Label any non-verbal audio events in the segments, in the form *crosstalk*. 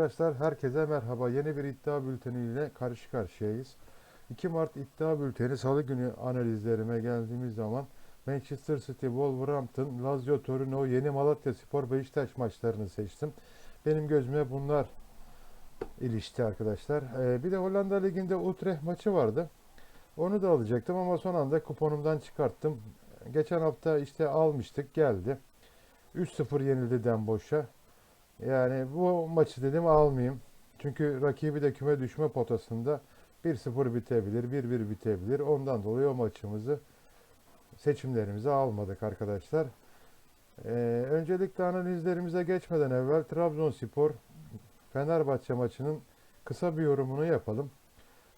Arkadaşlar herkese merhaba. Yeni bir iddia bülteniyle karşı karşıyayız. 2 Mart iddia bülteni salı günü analizlerime geldiğimiz zaman Manchester City, Wolverhampton, Lazio Torino, Yeni Malatya Spor, Beşiktaş maçlarını seçtim. Benim gözüme bunlar ilişti arkadaşlar. Ee, bir de Hollanda Ligi'nde Utrecht maçı vardı. Onu da alacaktım ama son anda kuponumdan çıkarttım. Geçen hafta işte almıştık geldi. 3-0 yenildi Denboş'a. Yani bu maçı dedim almayayım. Çünkü rakibi de küme düşme potasında 1-0 bitebilir, 1-1 bitebilir. Ondan dolayı o maçımızı seçimlerimize almadık arkadaşlar. Ee, öncelikle analizlerimize geçmeden evvel Trabzonspor Fenerbahçe maçının kısa bir yorumunu yapalım.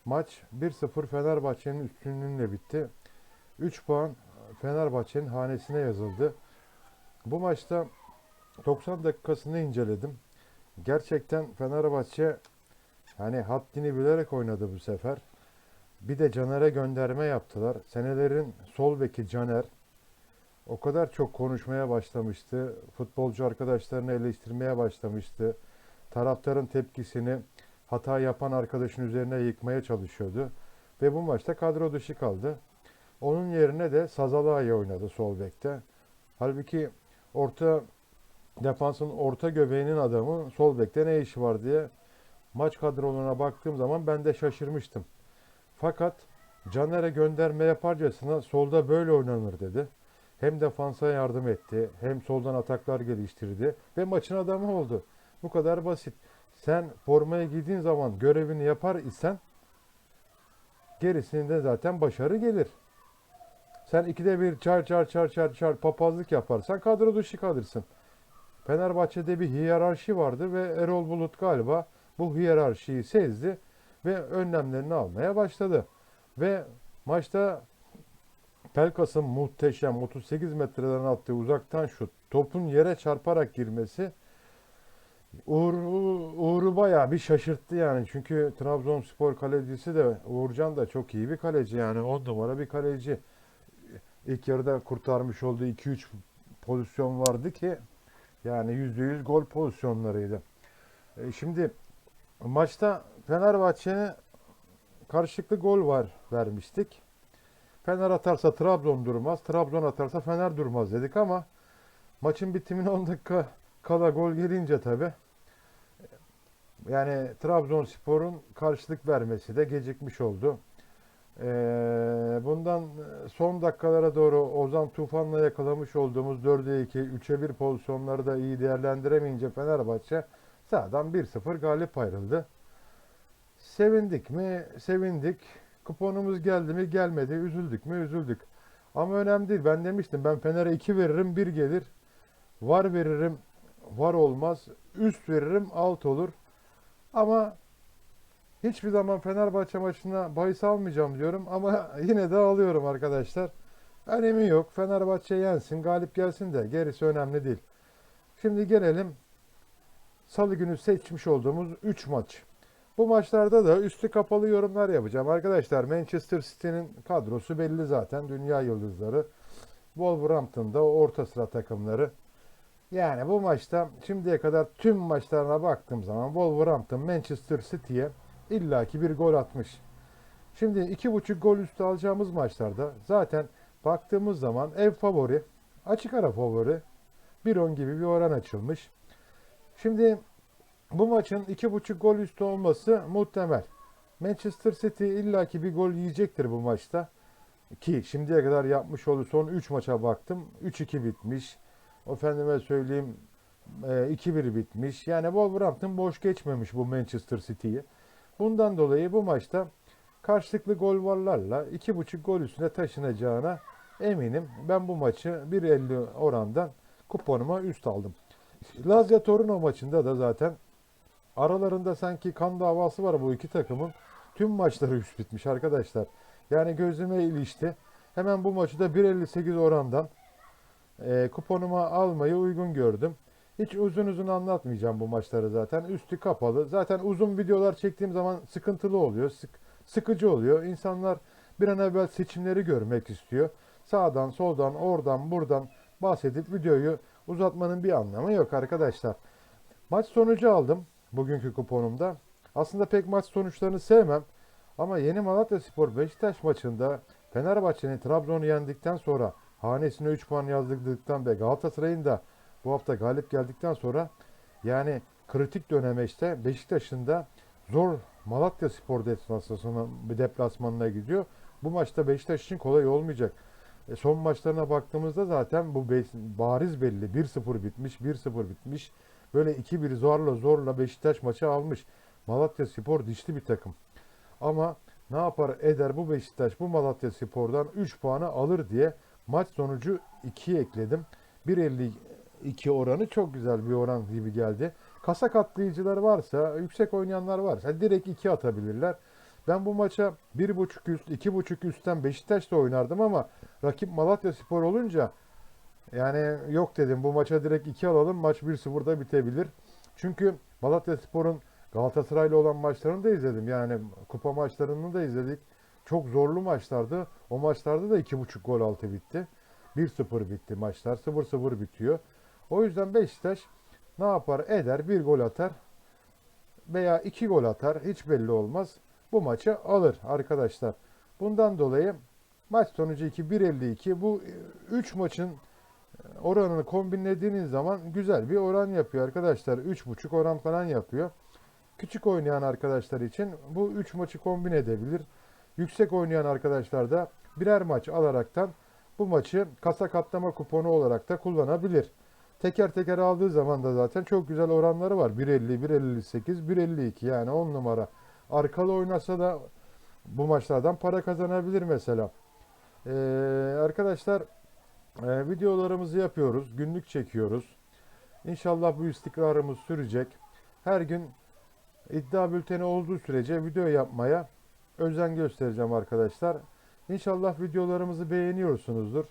Maç 1-0 Fenerbahçe'nin üstünlüğüyle bitti. 3 puan Fenerbahçe'nin hanesine yazıldı. Bu maçta 90 dakikasını inceledim. Gerçekten Fenerbahçe hani haddini bilerek oynadı bu sefer. Bir de Caner'e gönderme yaptılar. Senelerin sol beki Caner o kadar çok konuşmaya başlamıştı. Futbolcu arkadaşlarını eleştirmeye başlamıştı. Taraftarın tepkisini hata yapan arkadaşın üzerine yıkmaya çalışıyordu. Ve bu maçta kadro dışı kaldı. Onun yerine de Sazalay oynadı sol bekte. Halbuki orta defansın orta göbeğinin adamı sol bekte ne işi var diye maç kadrolarına baktığım zaman ben de şaşırmıştım. Fakat Caner'e gönderme yaparcasına solda böyle oynanır dedi. Hem defansa yardım etti, hem soldan ataklar geliştirdi ve maçın adamı oldu. Bu kadar basit. Sen formaya giydiğin zaman görevini yapar isen gerisinde zaten başarı gelir. Sen ikide bir çar çar çar çar çar papazlık yaparsan kadro dışı kalırsın. Fenerbahçe'de bir hiyerarşi vardı ve Erol Bulut galiba bu hiyerarşiyi sezdi ve önlemlerini almaya başladı. Ve maçta Pelkas'ın muhteşem 38 metreden attığı uzaktan şut, topun yere çarparak girmesi Uğur, bayağı bir şaşırttı yani. Çünkü Trabzonspor kalecisi de Uğurcan da çok iyi bir kaleci yani 10 numara bir kaleci. İlk yarıda kurtarmış olduğu 2-3 pozisyon vardı ki yani %100 gol pozisyonlarıydı. E, şimdi maçta Fenerbahçe'ne karşılıklı gol var vermiştik. Fener atarsa Trabzon durmaz, Trabzon atarsa Fener durmaz dedik ama maçın bitimine 10 dakika kala gol gelince tabi yani Trabzonspor'un karşılık vermesi de gecikmiş oldu. Ee, bundan son dakikalara doğru Ozan Tufan'la yakalamış olduğumuz 4'e 2, 3'e 1 pozisyonları da iyi değerlendiremeyince Fenerbahçe sahadan 1-0 galip ayrıldı. Sevindik mi? Sevindik. Kuponumuz geldi mi? Gelmedi. Üzüldük mü? Üzüldük. Ama önemli değil. Ben demiştim ben Fener'e 2 veririm 1 gelir. Var veririm var olmaz. Üst veririm alt olur. Ama hiçbir zaman Fenerbahçe maçına bahis almayacağım diyorum ama *laughs* yine de alıyorum arkadaşlar. Önemi yok. Fenerbahçe yensin, galip gelsin de gerisi önemli değil. Şimdi gelelim Salı günü seçmiş olduğumuz 3 maç. Bu maçlarda da üstü kapalı yorumlar yapacağım. Arkadaşlar Manchester City'nin kadrosu belli zaten. Dünya yıldızları. Wolverhampton'da orta sıra takımları. Yani bu maçta şimdiye kadar tüm maçlarına baktığım zaman Wolverhampton Manchester City'ye illaki bir gol atmış. Şimdi iki buçuk gol üstü alacağımız maçlarda zaten baktığımız zaman ev favori, açık ara favori 1-10 gibi bir oran açılmış. Şimdi bu maçın iki buçuk gol üstü olması muhtemel. Manchester City illaki bir gol yiyecektir bu maçta. Ki şimdiye kadar yapmış olduğu son 3 maça baktım. 3-2 bitmiş. Efendime söyleyeyim e, 2-1 bitmiş. Yani Wolverhampton boş geçmemiş bu Manchester City'yi. Bundan dolayı bu maçta karşılıklı gol varlarla 2.5 gol üstüne taşınacağına eminim. Ben bu maçı 1.50 orandan kuponuma üst aldım. Lazio Torino maçında da zaten aralarında sanki kan davası var bu iki takımın. Tüm maçları üst bitmiş arkadaşlar. Yani gözüme ilişti. Hemen bu maçı da 1.58 orandan e, kuponuma almayı uygun gördüm. Hiç uzun uzun anlatmayacağım bu maçları zaten. Üstü kapalı. Zaten uzun videolar çektiğim zaman sıkıntılı oluyor. Sık, sıkıcı oluyor. İnsanlar bir an evvel seçimleri görmek istiyor. Sağdan, soldan, oradan, buradan bahsedip videoyu uzatmanın bir anlamı yok arkadaşlar. Maç sonucu aldım. bugünkü kuponumda. Aslında pek maç sonuçlarını sevmem. Ama Yeni Malatya Spor Beşiktaş maçında Fenerbahçe'nin Trabzon'u yendikten sonra hanesine 3 puan yazdırdıktan ve Galatasaray'ın da bu hafta galip geldikten sonra yani kritik dönemeçte Beşiktaş'ın da zor Malatya Spor deplasmanına, deplasmanına gidiyor. Bu maçta Beşiktaş için kolay olmayacak. E, son maçlarına baktığımızda zaten bu bariz belli. 1-0 bitmiş, 1-0 bitmiş. Böyle 2-1 zorla zorla Beşiktaş maçı almış. Malatya Spor dişli bir takım. Ama ne yapar eder bu Beşiktaş bu Malatya Spor'dan 3 puanı alır diye maç sonucu 2'ye ekledim. 1.52 oranı çok güzel bir oran gibi geldi. Kasa katlayıcılar varsa, yüksek oynayanlar varsa direkt 2 atabilirler. Ben bu maça 1.5 üst, 2.5 üstten Beşiktaş'ta oynardım ama rakip Malatya Spor olunca yani yok dedim bu maça direkt 2 alalım maç 1-0'da bitebilir. Çünkü Malatya Spor'un Galatasaray'la olan maçlarını da izledim. Yani kupa maçlarını da izledik. Çok zorlu maçlardı. O maçlarda da 2.5 gol altı bitti. 1-0 bitti maçlar. 0-0 bitiyor. O yüzden Beşiktaş ne yapar eder? Bir gol atar veya iki gol atar. Hiç belli olmaz. Bu maçı alır arkadaşlar. Bundan dolayı maç sonucu 2 1.52 bu 3 maçın oranını kombinlediğiniz zaman güzel bir oran yapıyor arkadaşlar. 3.5 oran falan yapıyor. Küçük oynayan arkadaşlar için bu 3 maçı kombin edebilir. Yüksek oynayan arkadaşlar da birer maç alaraktan bu maçı kasa katlama kuponu olarak da kullanabilir. Teker teker aldığı zaman da zaten çok güzel oranları var. 1.50, 1.58, 1.52 yani 10 numara. Arkalı oynasa da bu maçlardan para kazanabilir mesela. Ee, arkadaşlar e, videolarımızı yapıyoruz. Günlük çekiyoruz. İnşallah bu istikrarımız sürecek. Her gün iddia bülteni olduğu sürece video yapmaya özen göstereceğim arkadaşlar. İnşallah videolarımızı beğeniyorsunuzdur.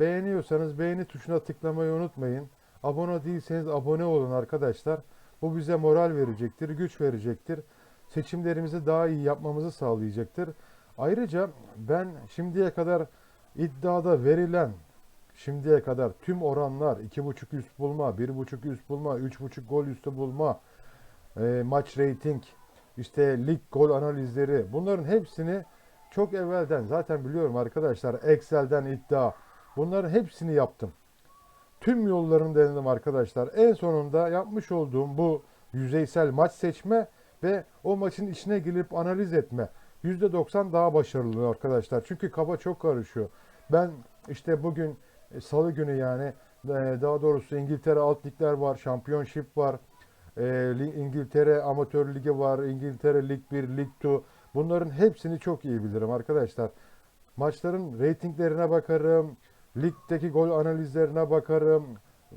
Beğeniyorsanız beğeni tuşuna tıklamayı unutmayın. Abone değilseniz abone olun arkadaşlar. Bu bize moral verecektir, güç verecektir. Seçimlerimizi daha iyi yapmamızı sağlayacaktır. Ayrıca ben şimdiye kadar iddiada verilen şimdiye kadar tüm oranlar 2.5 üst bulma, 1.5 üst bulma, 3.5 gol üstü bulma, e, maç rating, işte lig gol analizleri bunların hepsini çok evvelden zaten biliyorum arkadaşlar Excel'den iddia bunların hepsini yaptım. Tüm yollarını denedim arkadaşlar. En sonunda yapmış olduğum bu yüzeysel maç seçme ve o maçın içine girip analiz etme. %90 daha başarılı arkadaşlar. Çünkü kafa çok karışıyor. Ben işte bugün e, salı günü yani e, daha doğrusu İngiltere alt ligler var, şampiyonşip var. E, İngiltere Amatör Ligi var, İngiltere Lig 1, Lig 2. Bunların hepsini çok iyi bilirim arkadaşlar. Maçların reytinglerine bakarım, ligdeki gol analizlerine bakarım.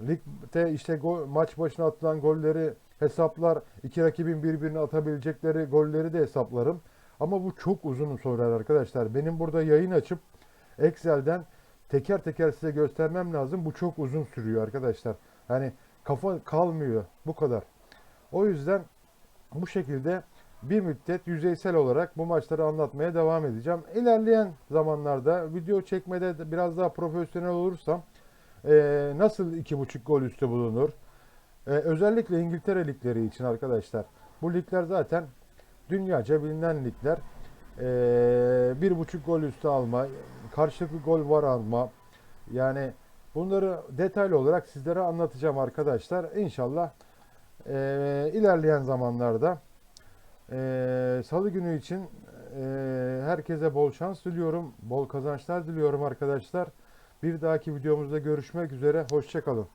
Ligde işte gol, maç başına atılan golleri hesaplar, iki rakibin birbirine atabilecekleri golleri de hesaplarım. Ama bu çok uzun sürer arkadaşlar. Benim burada yayın açıp Excel'den teker teker size göstermem lazım. Bu çok uzun sürüyor arkadaşlar. Yani kafa kalmıyor bu kadar. O yüzden bu şekilde bir müddet yüzeysel olarak bu maçları anlatmaya devam edeceğim. İlerleyen zamanlarda video çekmede de biraz daha profesyonel olursam eee, nasıl iki buçuk gol üstü bulunur? Eee, özellikle İngiltere ligleri için arkadaşlar. Bu ligler zaten dünyaca bilinen ligler. Bir buçuk gol üstü alma, karşılıklı gol var alma. Yani bunları detaylı olarak sizlere anlatacağım arkadaşlar. İnşallah eee, ilerleyen zamanlarda eee, Salı günü için eee, herkese bol şans diliyorum. Bol kazançlar diliyorum arkadaşlar. Bir dahaki videomuzda görüşmek üzere. Hoşçakalın.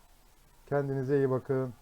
Kendinize iyi bakın.